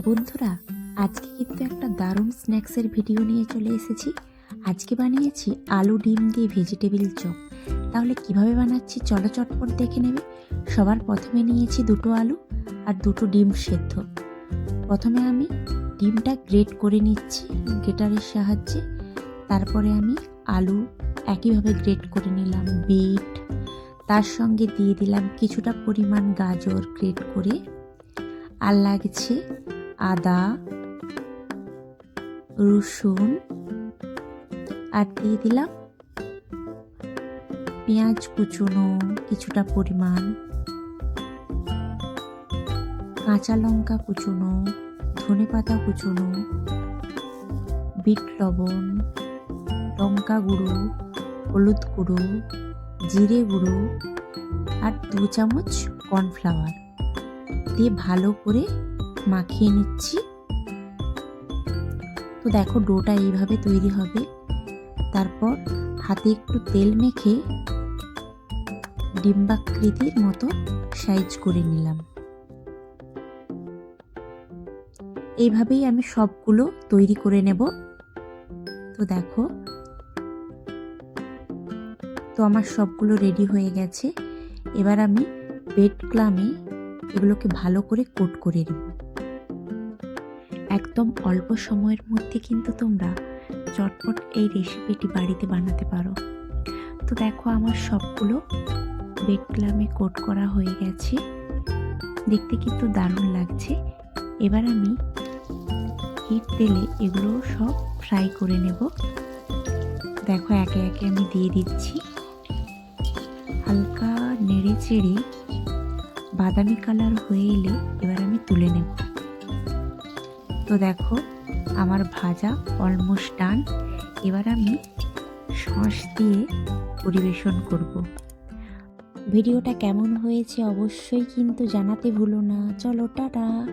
বন্ধুরা, আজকে কিন্তু একটা দারুণ স্ন্যাক্সের ভিডিও নিয়ে চলে এসেছি। আজকে বানিয়েছি আলু ডিম দিয়ে ভেজিটেবিল চপ। তাহলে কীভাবে বানাচ্ছি চলো চটপট দেখে নেবে। সবার প্রথমে নিয়েছি দুটো আলু আর দুটো ডিম সেদ্ধ। প্রথমে আমি ডিমটা গ্রেট করে নিচ্ছি গ্রেটারের সাহায্যে। তারপরে আমি আলু একইভাবে গ্রেট করে নিলাম, বিট। তার সঙ্গে দিয়ে দিলাম কিছুটা পরিমাণ গাজর গ্রেট করে। আর লাগছে আদা, রসুন, আর দিয়ে দিলাম পেঁয়াজ কুচুনো কিছুটা পরিমাণ, কাঁচা লঙ্কা কুচুনো, ধনে পাতা কুচুনো, বিট লবণ, লঙ্কা গুঁড়ো, হলুদ গুঁড়ো, জিরে গুঁড়ো আর দু চামচ কর্নফ্লাওয়ার দিয়ে ভালো করে মাখিয়ে নিচ্ছি। তো দেখো ডোটা এইভাবে তৈরি হবে। তারপর হাতে একটু তেল মেখে ডিম্বাকৃতির মতো সাইজ করে নিলাম। এইভাবেই আমি সবগুলো তৈরি করে নেব। তো দেখো, তো আমার সবগুলো রেডি হয়ে গেছে। এবার আমি বেড ক্লামে এগুলোকে ভালো করে কোট করে নেব। একদম অল্প সময়ের মধ্যে কিন্তু তোমরা চটপট এই রেসিপিটি বাড়িতে বানাতে পারো। তো দেখো আমার সবগুলো বেড ক্লামে কোট করা হয়ে গেছে। দেখতে কিন্তু দারুণ লাগছে। এবার আমি হিট তেলে এগুলো সব ফ্রাই করে নেব। দেখো একে একে আমি দিয়ে দিচ্ছি। হালকা নেড়ে চেড়ে বাদামি কালার হয়ে এলে এবার আমি তুলে নেব। তো দেখো, আমার ভাজা অলমোস্ট ডান এবার আমি সস দিয়ে পরিবেশন করব। ভিডিওটা কেমন হয়েছে অবশ্যই কিন্তু জানাতে ভুলো না। চলো, টাটা!